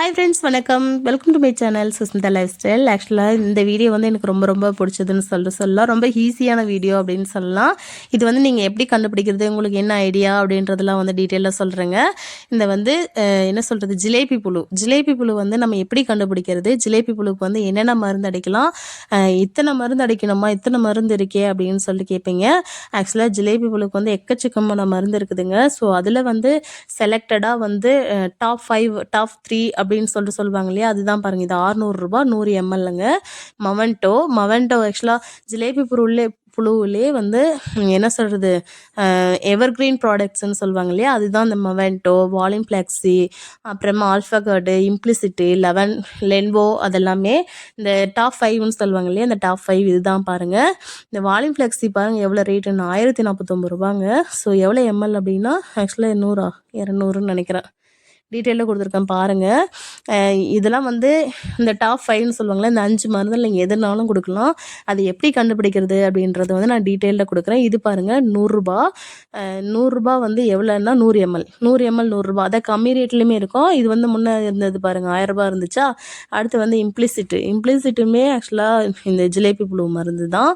Hi friends வணக்கம். Welcome to my channel Sushmita lifestyle ஆக்சுவலாக இந்த வீடியோ வந்து எனக்கு ரொம்ப ரொம்ப பிடிச்சதுன்னு சொல்லிட்டு சொல்லலாம். ரொம்ப ஈஸியான வீடியோ அப்படின்னு சொல்லலாம். இது வந்து நீங்கள் எப்படி கண்டுபிடிக்கிறது? உங்களுக்கு என்ன ஐடியா அப்படின்றதெல்லாம் வந்து டீட்டெயிலாக சொல்கிறேங்க இந்த வந்து என்ன சொல்கிறது ஜிலேபி புழு. ஜிலேபி புழு வந்து நம்ம எப்படி கண்டுபிடிக்கிறது? ஜிலேபி புழுக்கு வந்து என்னென்ன மருந்து அடிக்கலாம்? இத்தனை மருந்து அடிக்கணுமா? இத்தனை மருந்து இருக்கே அப்படின்னு சொல்லிட்டு கேட்பீங்க. ஆக்சுவலாக ஜிலேபி புழுக்கு வந்து எக்கச்சக்கமான மருந்து இருக்குதுங்க. ஸோ அதில் வந்து செலக்டடாக வந்து டாப் ஃபைவ் டாப் த்ரீ அப்படின்னு சொல்லிட்டு சொல்லுவாங்க இல்லையா? அதுதான் பாருங்கள் இது ஆறுநூறுரூபா நூறு எம்எல்ங்க மவன்டோ மவன்டோ ஆக்சுவலாக ஜிலேபி பொருளே புழுவிலே வந்து என்ன சொல்கிறது எவர் கிரீன் ப்ராடக்ட்ஸ்னு சொல்லுவாங்க இல்லையா? அதுதான் இந்த மவென்டோ வாலிம் ஃப்ளெக்ஸி அப்புறமா ஆல்ஃபாகார்டு இம்ப்ளிசிட்டி லெவன் லென்வோ அதெல்லாமே இந்த டாப் ஃபைவ்னு சொல்லுவாங்க இல்லையா? இந்த டாப் ஃபைவ் இதுதான் பாருங்கள் இந்த வாலிம் ஃப்ளெக்ஸி பாருங்கள் எவ்வளோ ரேட்டுன்னு ஆயிரத்தி நாற்பத்தொம்பது ரூபாங்க. ஸோ எவ்வளோ எம்எல் அப்படின்னா ஆக்சுவலாக நூறா இரநூறுன்னு நினைக்கிறேன். டீட்டெயிலாக கொடுத்துருக்கேன் பாருங்கள் இதெல்லாம் வந்து இந்த டாப் ஃபைவ்னு சொல்லுவாங்களே இந்த அஞ்சு மருந்தில் நீங்கள் எதுனாலும் கொடுக்கலாம். அது எப்படி கண்டுபிடிக்கிறது அப்படின்றத வந்து நான் டீட்டெயிலில் கொடுக்குறேன். இது பாருங்கள் நூறுரூபா நூறுரூபா வந்து எவ்வளோன்னா நூறு எம்எல். நூறு எம்எல் நூறுரூபா அதை கம்மி ரேட்லேயுமே இருக்கும். இது வந்து முன்னே இருந்தது பாருங்கள் ஆயிரரூபா இருந்துச்சா? அடுத்து வந்து இம்ப்ளிசிட்டு இம்ப்ளிசிட்டுமே ஆக்சுவலாக இந்த ஜிலேபி புழு மருந்து தான்.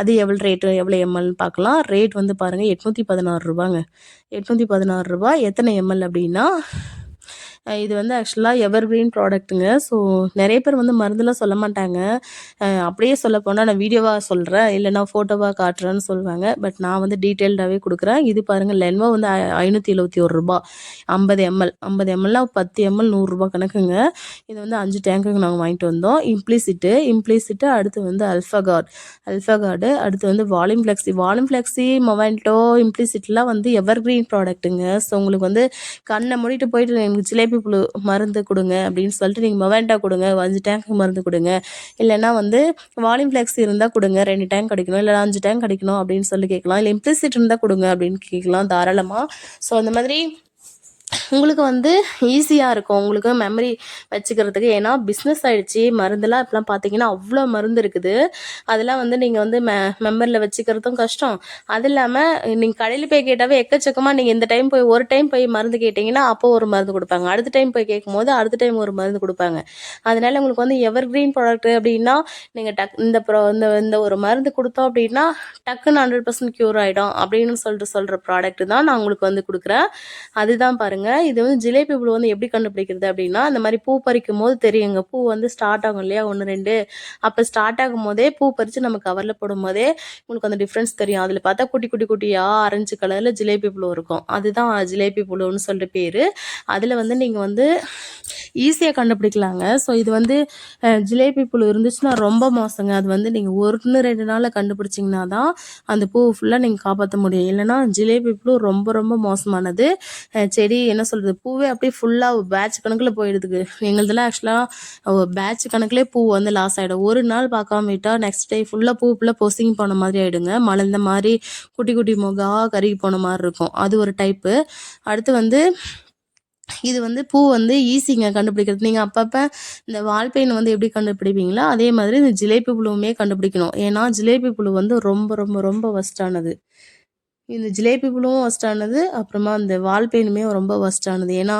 அது எவ்வளோ ரேட்டு எவ்வளோ எம்எல்னு பார்க்கலாம். ரேட் வந்து பாருங்கள் எட்நூற்றி பதினாறு ரூபாங்க. எட்நூற்றி பதினாறு ரூபா. எத்தனை எம்எல் அப்படின்னா இது வந்து ஆக்சுவலாக எவர் கிரீன் ப்ராடக்ட்டுங்க ஸோ நிறைய பேர் வந்து மருந்துலாம் சொல்ல மாட்டாங்க. அப்படியே சொல்ல போனால் நான் வீடியோவாக சொல்கிறேன் இல்லை நான் ஃபோட்டோவாக காட்டுறேன்னு சொல்லுவாங்க பட் நான் வந்து டீட்டெயில்டாகவே கொடுக்குறேன். இது பாருங்கள் லென்வோ வந்து ஐநூற்றி எழுபத்தி ஒரு ரூபா. ஐம்பது எம்எல் ஐம்பது எம்எல்னா பத்து எம்எல் நூறுரூபா கணக்குங்க. இது வந்து அஞ்சு டேங்குக்கு நாங்கள் வாங்கிட்டு வந்தோம். இம்ப்ளிசிட்டு இம்ப்ளிசிட்டு அடுத்து வந்து அல்ஃபாகார்ட் அல்ஃபாகார்டு அடுத்து வந்து வால்யூம் ஃப்ளெக்ஸி வால்யூம் ஃப்ளெக்ஸி மொபைல்டோ இம்ப்ளிசிட்லாம் வந்து எவர் கிரீன் ப்ராடக்ட்டுங்க ஸோ உங்களுக்கு வந்து கண்ணை மூடிட்டு போயிட்டு எனக்கு ஜிலேபி புழு மருந்து கொடுங்க அப்படின்னு சொல்லிட்டு நீங்கள் மொபைல்டா கொடுங்க. அஞ்சு டேங்க் மருந்து கொடுங்க. இல்லைன்னா வந்து வால்யூம் ஃப்ளெக்ஸ் இருந்தால் கொடுங்க. ரெண்டு டேங்க் கிடைக்கணும். இல்லை அஞ்சு டேங்க் கிடைக்கணும் அப்படின்னு சொல்லி கேட்கலாம். இல்லை இம்ப்ளிசிட் இருந்தால் கொடுங்க அப்படின்னு கேட்கலாம் தாராளமாக ஸோ அந்த மாதிரி உங்களுக்கு வந்து ஈஸியாக இருக்கும். உங்களுக்கு மெமரி வச்சுக்கிறதுக்கு. ஏன்னா பிஸ்னஸ் ஆகிடுச்சி மருந்தெல்லாம் இப்போலாம் பார்த்தீங்கன்னா அவ்வளோ மருந்து இருக்குது. அதெல்லாம் வந்து நீங்கள் வந்து மெ மெமரியில் வச்சுக்கிறதும் கஷ்டம். அது இல்லாமல் நீங்கள் கடையில் போய் கேட்டாவே எக்கச்சக்கமாக நீங்கள் இந்த டைம் போய் ஒரு டைம் போய் மருந்து கேட்டிங்கன்னா அப்போ ஒரு மருந்து கொடுப்பாங்க. அடுத்த டைம் போய் கேட்கும்போது அடுத்த டைம் ஒரு மருந்து கொடுப்பாங்க. அதனால உங்களுக்கு வந்து எவர் கிரீன் ப்ராடக்ட் அப்படின்னா நீங்கள் டக் இந்த ப்ரோ இந்த இந்த ஒரு மருந்து கொடுத்தோம் அப்படின்னா டக்குன்னு ஹண்ட்ரட் பர்சன்ட் க்யூர் ஆகிடும் அப்படின்னு சொல்லிட்டு சொல்கிற ப்ராடக்ட் தான் நான் உங்களுக்கு வந்து கொடுக்குறேன். அதுதான் பாருங்கள் பாருங்க. இது வந்து ஜிலேபி புழு வந்து எப்படி கண்டுபிடிக்கிறது அப்படின்னா இந்த மாதிரி பூ பறிக்கும் போது தெரியுங்க பூ வந்து ஸ்டார்ட் ஆகும் இல்லையா? ஒன்று ரெண்டு. அப்போ ஸ்டார்ட் ஆகும் போதே பூ பறித்து நம்ம கவரில் போடும் போதே உங்களுக்கு அந்த டிஃப்ரென்ஸ் தெரியும். அதில் பார்த்தா குட்டி குட்டி குட்டியாக ஆரஞ்சு கலரில் ஜிலேபி புழு இருக்கும். அதுதான் ஜிலேபி புழுன்னு சொல்லிட்டு பேர். அதில் வந்து நீங்கள் வந்து ஈஸியாக கண்டுபிடிக்கலாங்க. ஸோ இது வந்து ஜிலேபி புழு இருந்துச்சுன்னா ரொம்ப மோசங்க. அது வந்து நீங்கள் ஒன்று ரெண்டு நாளில் கண்டுபிடிச்சிங்கன்னா தான் அந்த பூ ஃபுல்லாக நீங்கள் காப்பாற்ற முடியும். இல்லைன்னா ஜிலேபி புழு ரொம்ப ரொம்ப மோசமானது. செடி என்ன சொல்கிறது பூவே அப்படியே ஃபுல்லாக பேட்ச் கணக்கில் போயிடுதுக்கு. எங்களுதெல்லாம் ஆக்சுவலாக பேட்ச் கணக்கிலே பூ வந்து லாஸ் ஆகிடும் ஒரு நாள் பார்க்காம விட்டால் நெக்ஸ்ட் டே ஃபுல்லாக பூ ஃபுல்லாக போசிங் போன மாதிரி ஆகிடுங்க மலர்ந்த மாதிரி குட்டி குட்டி முகா கருகி போன மாதிரி இருக்கும். அது ஒரு டைப்பு அடுத்து வந்து இது வந்து பூ வந்து ஈஸிங்க கண்டுபிடிக்கிறது. நீங்கள் அப்பப்போ இந்த வால்பெயின் வந்து எப்படி கண்டுபிடிப்பீங்களோ அதே மாதிரி இந்த ஜிலேபி புழுவுமே கண்டுபிடிக்கணும். ஏன்னா ஜிலேபி புழு வந்து ரொம்ப ரொம்ப ரொம்ப ஒஸ்டானது இந்த ஜிலேபி புழுவும் ஒஸ்ட்டானது அப்புறமா அந்த வால் பெயினுமே ரொம்ப ஒஸ்டானது ஏன்னா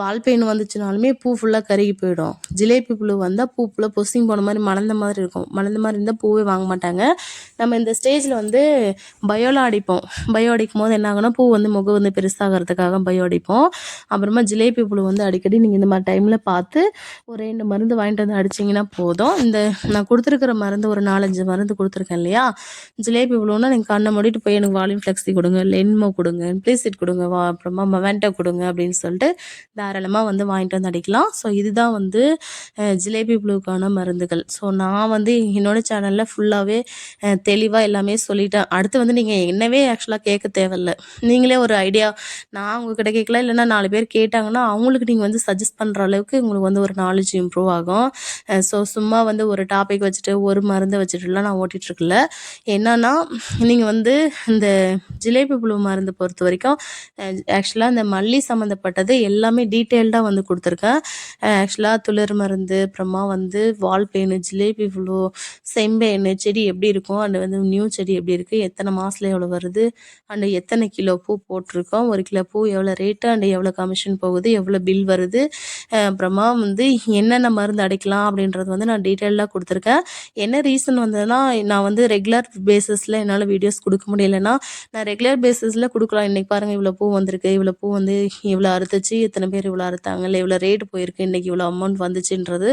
வால்பெயின் வந்துச்சுனாலுமே பூ ஃபுல்லாக கருகி போயிடும். ஜிலேபி புழு வந்தால் பூ ஃபுல்லாக பொசிங் போன மாதிரி மலர்ந்த மாதிரி இருக்கும். மலர்ந்த மாதிரி இருந்தால் பூவே வாங்க மாட்டாங்க. நம்ம இந்த ஸ்டேஜில் வந்து பயோலா அடிப்போம். பயோ அடிக்கும் போது என்ன ஆகும்னா பூ வந்து முகம் வந்து பெருசாகிறதுக்காக பயோ அடிப்போம். அப்புறமா ஜிலேபி புழு வந்து அடிக்கடி நீங்கள் இந்த மாதிரி டைமில் பார்த்து ஒரு ரெண்டு மருந்து வாங்கிட்டு வந்து அடிச்சிங்கன்னா போதும். இந்த நான் கொடுத்துருக்கிற மருந்து ஒரு நாலஞ்சு மருந்து கொடுத்துருக்கேன் இல்லையா? ஜிலேபி புழுன்னா நீங்கள் கண்ணை மூடிட்டு போய் எனக்கு வால்யூம் ஃப்ளெக்ஸ் கொடுங்க லென்மோ கொடுங்க இம்ப்ளிசிட் கொடுங்க வா அப்புறமா மொவெண்டோ கொடுங்க அப்படின்னு சொல்லிட்டு தாராளமாக வந்து வாங்கிட்டு வந்து அடிக்கலாம். ஸோ இதுதான் வந்து ஜிலேபி ப்ளூக்கான மருந்துகள். ஸோ நான் வந்து என்னோட சேனலில் ஃபுல்லாகவே தெளிவாக எல்லாமே சொல்லிட்டேன். அடுத்து வந்து நீங்கள் என்னவே ஆக்சுவலாக கேட்க தேவையில்ல. நீங்களே ஒரு ஐடியா நான் உங்ககிட்ட கேட்கல இல்லைன்னா நாலு பேர் கேட்டாங்கன்னா அவங்களுக்கு நீங்கள் வந்து சஜஸ்ட் பண்ணுற அளவுக்கு உங்களுக்கு வந்து ஒரு நாலேஜ் இம்ப்ரூவ் ஆகும். ஸோ சும்மா வந்து ஒரு டாபிக் வச்சுட்டு ஒரு மருந்தை வச்சுட்டுலாம் நான் ஓட்டிகிட்டு இருக்கல. என்னன்னா நீங்கள் வந்து இந்த ஜிலேபி புழு மருந்து பொறுத்த வரைக்கும் ஆக்சுவலாக இந்த மல்லி சம்மந்தப்பட்டது எல்லாமே டீட்டெயில்டாக வந்து கொடுத்துருக்கேன். ஆக்சுவலாக துளிர் மருந்து அப்புறமா வந்து வால் பெயின் ஜிலேபி புழு செம்பேனு செடி எப்படி இருக்கும் அண்டு வந்து நியூ செடி எப்படி இருக்குது எத்தனை மாதத்துல எவ்வளோ வருது அண்டு எத்தனை கிலோ பூ போட்டிருக்கோம் ஒரு கிலோ பூ எவ்வளோ ரேட்டு அண்டு எவ்வளோ கமிஷன் போகுது எவ்வளோ பில் வருது அப்புறமா வந்து என்னென்ன மருந்து அடிக்கலாம் அப்படின்றது வந்து நான் டீட்டெயிலாக கொடுத்துருக்கேன். என்ன ரீசன் வந்ததுன்னா நான் வந்து ரெகுலர் பேசிஸில் என்னால் வீடியோஸ் கொடுக்க முடியலன்னா நான் ரெகுலர் பேசிஸில் கொடுக்கலாம். இன்றைக்கி பாருங்கள் இவ்வளோ பூ வந்திருக்கு. இவ்வளோ பூ வந்து இவ்வளோ அறுத்துச்சு. இத்தனை பேர் இவ்வளோ அறுத்தாங்க? இல்லை இவ்வளோ ரேட் போயிருக்கு. இன்றைக்கி இவ்வளோ அமௌண்ட் வந்துச்சுன்றது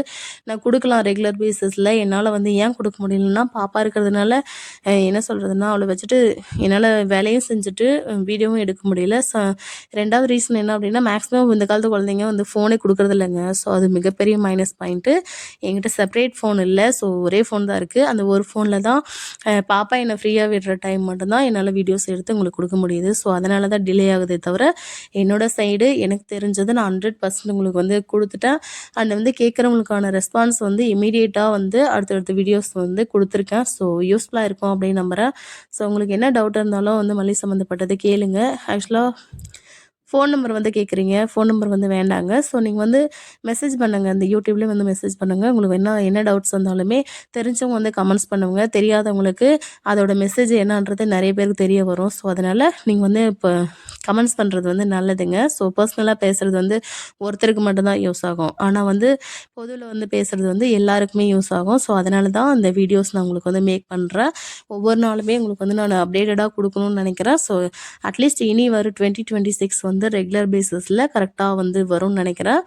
நான் கொடுக்கலாம் ரெகுலர் பேசிஸில் என்னால் வந்து ஏன் கொடுக்க முடியலன்னா பாப்பா இருக்கிறதுனால என்ன சொல்கிறதுனா அவளை வச்சுட்டு என்னால் வேலையும் செஞ்சுட்டு வீடியோவும் எடுக்க முடியல. ஸோ ரெண்டாவது ரீசன் என்ன அப்படின்னா மேக்ஸிமம் இந்த காலத்து குழந்தைங்க வந்து ஃபோனே கொடுக்குறது இல்லைங்க. ஸோ அது மிகப்பெரிய மைனஸ் பாயிண்ட்டு என்கிட்ட செப்பரேட் ஃபோன் இல்லை. ஸோ ஒரே ஃபோன் தான் இருக்குது அந்த ஒரு ஃபோனில் தான் பாப்பா என்னை ஃப்ரீயாக விடுற டைம் மட்டும்தான் என்னால் வீடியோஸ் எடுத்து உங்களுக்கு கொடுக்க முடியுது. ஸோ அதனால தான் டிலே ஆகுதே தவிர என்னோடய சைடு எனக்கு தெரிஞ்சது நான் ஹண்ட்ரட் பர்சன்ட் உங்களுக்கு வந்து கொடுத்துட்டேன். அண்ட் வந்து கேட்குறவங்களுக்கான ரெஸ்பான்ஸ் வந்து இமீடியட்டாக வந்து அடுத்தடுத்த வீடியோஸ் வந்து கொடுத்துருக்கேன். ஸோ யூஸ்ஃபுல்லாக இருக்கும் அப்படின்னு நம்புகிறேன் ஸோ உங்களுக்கு என்ன டவுட் இருந்தாலும் வந்து மல்லி சம்மந்தப்பட்டது கேளுங்க. ஆக்சுவலாக ஃபோன் நம்பர் வந்து கேட்குறீங்க ஃபோன் நம்பர் வந்து வேண்டாங்க. ஸோ நீங்கள் வந்து மெசேஜ் பண்ணுங்கள் இந்த யூடியூப்லேயே வந்து மெசேஜ் பண்ணுங்கள் உங்களுக்கு என்ன என்ன டவுட்ஸ் வந்தாலுமே தெரிஞ்சவங்க வந்து கமெண்ட்ஸ் பண்ணுவாங்க தெரியாதவங்களுக்கு அதோட மெசேஜ் என்னன்றது நிறைய பேருக்கு தெரிய வரும். ஸோ அதனால் நீங்கள் வந்து இப்போ கமெண்ட்ஸ் பண்ணுறது வந்து நல்லதுங்க. ஸோ பர்சனலாக பேசுகிறது வந்து ஒருத்தருக்கு மட்டும்தான் யூஸ் ஆகும். ஆனால் வந்து பொதுவில் வந்து பேசுகிறது வந்து எல்லாருக்குமே யூஸ் ஆகும். ஸோ அதனால தான் அந்த வீடியோஸ் நான் உங்களுக்கு வந்து மேக் பண்ணுறேன் ஒவ்வொரு நாளுமே உங்களுக்கு வந்து நான் அப்டேட்டடாக கொடுக்கணும்னு நினைக்கிறேன். ஸோ அட்லீஸ்ட் இனி வரும் டுவெண்ட்டி டுவெண்ட்டி சிக்ஸ் வந்து ரெகுலர் பேசிஸில் கரெக்டாக வந்து வரும்னு நினைக்கிறேன்.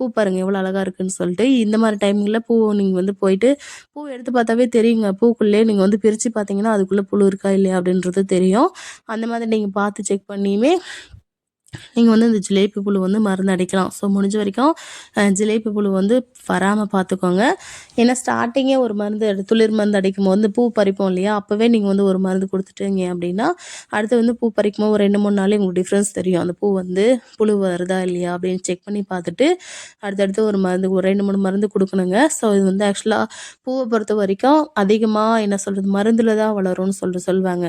பூ பாருங்கள் எவ்வளோ அழகாக இருக்குன்னு சொல்லிட்டு இந்த மாதிரி டைமிங்கில் பூ நீங்கள் வந்து போயிட்டு பூ எடுத்து பார்த்தாவே தெரியுங்க. பூக்குள்ளே நீங்கள் வந்து பிரித்து பார்த்தீங்கன்னா அதுக்குள்ளே புழு இருக்கா இல்லையா அப்படின்றது தெரியும். அந்த மாதிரி நீங்கள் பார்த்து செக் பண்ணியுமே நீங்கள் வந்து இந்த ஜிலேபி புழு வந்து மருந்து அடிக்கலாம். ஸோ முடிஞ்ச வரைக்கும் ஜிலேபி புழு வந்து வராமல் பார்த்துக்கோங்க ஏன்னா ஸ்டார்டிங்கே ஒரு மருந்து துளிர் மருந்து அடிக்கும் போது வந்து பூ பறிப்போம் இல்லையா? அப்போவே நீங்கள் வந்து ஒரு மருந்து கொடுத்துட்டீங்க அப்படின்னா அடுத்து வந்து பூ பறிக்கும் போது ஒரு ரெண்டு மூணு நாளே உங்களுக்கு டிஃப்ரென்ஸ் தெரியும். அந்த பூ வந்து புழு வருதா இல்லையா அப்படின்னு செக் பண்ணி பார்த்துட்டு அடுத்தடுத்து ஒரு மருந்து ஒரு ரெண்டு மூணு மருந்து கொடுக்கணுங்க. ஸோ இது வந்து ஆக்சுவலாக பூவை பொறுத்த வரைக்கும் அதிகமாக என்ன சொல்கிறது மருந்தில் தான் வளரும்னு சொல்லிட்டு சொல்லுவாங்க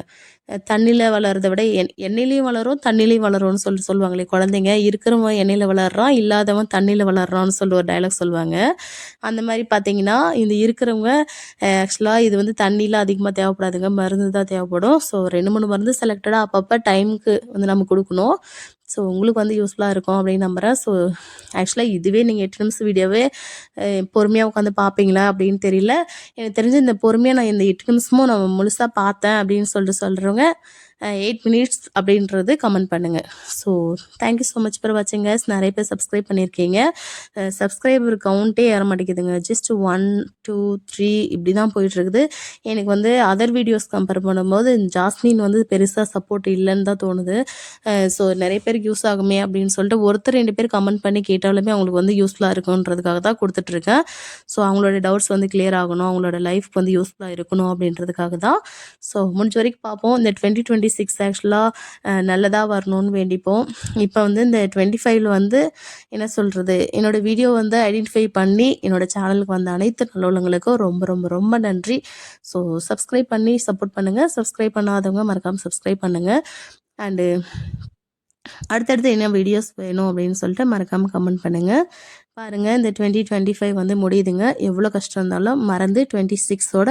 தண்ணியில் வளர்றதை விட எண்ணெயிலையும் வளரும் தண்ணிலையும் வளரும்னு சொல்லிட்டு சொல்லுவாங்களே குழந்தைங்க இருக்கிறவன் எண்ணெயில் வளர்றான் இல்லாதவன் தண்ணியில் வளர்றான்னு சொல்லி ஒரு டைலாக் சொல்லுவாங்க. அந்த மாதிரி பார்த்தீங்கன்னா இந்த இருக்கிறவங்க ஆக்சுவலாக இது வந்து தண்ணியில் அதிகமாக தேவைப்படாதுங்க மருந்து தான் தேவைப்படும். ஸோ ரெண்டு மூணு மருந்து செலக்டடாக அப்பப்போ டைமுக்கு வந்து நம்ம கொடுக்கணும். ஸோ உங்களுக்கு வந்து யூஸ்ஃபுல்லாக இருக்கும் அப்படின்னு நம்புகிறேன் ஸோ ஆக்சுவலாக இதுவே நீங்கள் எட்டு நிமிஷம் வீடியோவே பொறுமையாக உட்காந்து பார்ப்பீங்களா அப்படின்னு தெரியல. எனக்கு தெரிஞ்சு இந்த பொறுமையாக நான் இந்த எட்டு நிமிஷமும் நான் முழுசாக பார்த்தேன் அப்படின்னு சொல்லிட்டு சொல்கிறவங்க எயிட் மினிட்ஸ் அப்படின்றது கமெண்ட் பண்ணுங்கள் so thank you so much for வாட்சிங் guys. நிறைய பேர் சப்ஸ்கிரைப் பண்ணியிருக்கீங்க. சப்ஸ்கிரைபர் கவுண்ட்டே ஏற மாட்டேங்குதுங்க. ஜஸ்ட் ஒன் டூ த்ரீ இப்படி தான் போயிட்டுருக்குது. எனக்கு வந்து அதர் வீடியோஸ் கம்பேர் பண்ணும்போது ஜாஸ்மின் வந்து பெருசாக சப்போர்ட் இல்லைன்னு தான் தோணுது. ஸோ நிறைய பேருக்கு யூஸ் ஆகுமே அப்படின்னு சொல்லிட்டு ஒருத்தர் ரெண்டு பேர் கமெண்ட் பண்ணி கேட்டாலுமே அவங்களுக்கு வந்து யூஸ்ஃபுல்லாக இருக்குன்றதுக்காக தான் கொடுத்துட்ருக்கேன். ஸோ அவங்களோட டவுட்ஸ் வந்து கிளியர் ஆகணும். அவங்களோட லைஃப்க்கு வந்து யூஸ்ஃபுல்லாக இருக்கணும் அப்படின்றதுக்காக தான். ஸோ முடிஞ்ச வரைக்கும் பார்ப்போம். இந்த டுவெண்ட்டி டுவெண்ட்டி சிக்ஸ் ஆக்சுவலாக நல்லதாக வரணும்னு வேண்டிப்போம். இப்போ வந்து இந்த டுவெண்ட்டி ஃபைவ்ல வந்து என்ன சொல்கிறது என்னோட வீடியோ வந்து ஐடென்டிஃபை பண்ணி என்னோட சேனலுக்கு வந்த அனைத்து நல்லவங்களுக்கும் ரொம்ப ரொம்ப ரொம்ப நன்றி. ஸோ சப்ஸ்கிரைப் பண்ணி சப்போர்ட் பண்ணுங்கள் சப்ஸ்கிரைப் பண்ணாதவங்க மறக்காமல் சப்ஸ்கிரைப் பண்ணுங்கள் அண்டு அடுத்தடுத்து என்ன வீடியோஸ் வேணும் அப்படின்னு சொல்லிட்டு மறக்காமல் கமெண்ட் பண்ணுங்கள் பாருங்கள் இந்த டுவெண்ட்டி டுவெண்ட்டி ஃபைவ் வந்து முடியுதுங்க. எவ்வளோ கஷ்டம் இருந்தாலும் மறந்து டுவெண்ட்டி சிக்ஸோட